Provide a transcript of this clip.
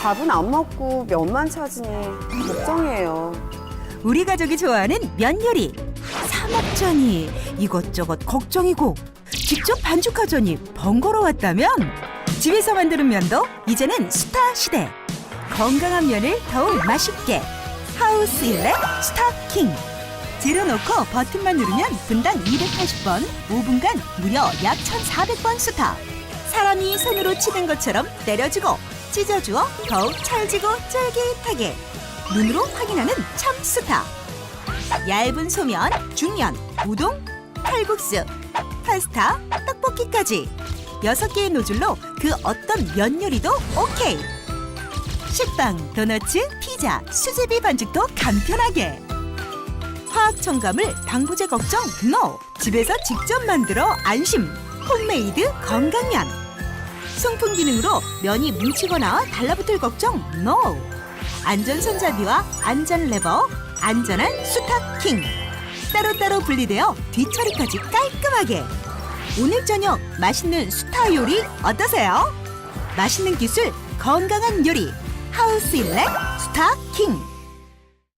밥은 안 먹고 면만 찾으니 걱정이에요. 우리 가족이 좋아하는 면 요리. 사 먹자니 이것저것 걱정이고 직접 반죽하자니 번거로웠다면 집에서 만드는 면도 이제는 스타 시대. 건강한 면을 더욱 맛있게 하우스 일렉 스타킹. 재료 넣고 버튼만 누르면 분당 280번, 5분간 무려 약 1,400번 스타. 사람이 손으로 치는 것처럼 때려주고 찢어주어 더욱 찰지고 쫄깃하게 눈으로 확인하는 참 스타. 얇은 소면, 중면, 우동, 칼국수, 파스타, 떡볶이까지 여섯 개의 노즐로 그 어떤 면 요리도 오케이. 식빵, 도너츠, 피자, 수제비 반죽도 간편하게. 화학 첨가물, 방부제 걱정 NO. 집에서 직접 만들어 안심. 홈메이드 건강면. 송풍 기능으로 면이 뭉치거나 달라붙을 걱정 NO. 안전 손잡이와 안전 레버, 안전한 스타킹. 따로따로 분리되어 뒤처리까지 깔끔하게. 오늘 저녁 맛있는 스타 요리 어떠세요? 맛있는 기술, 건강한 요리. 하우스 일렉 스타킹.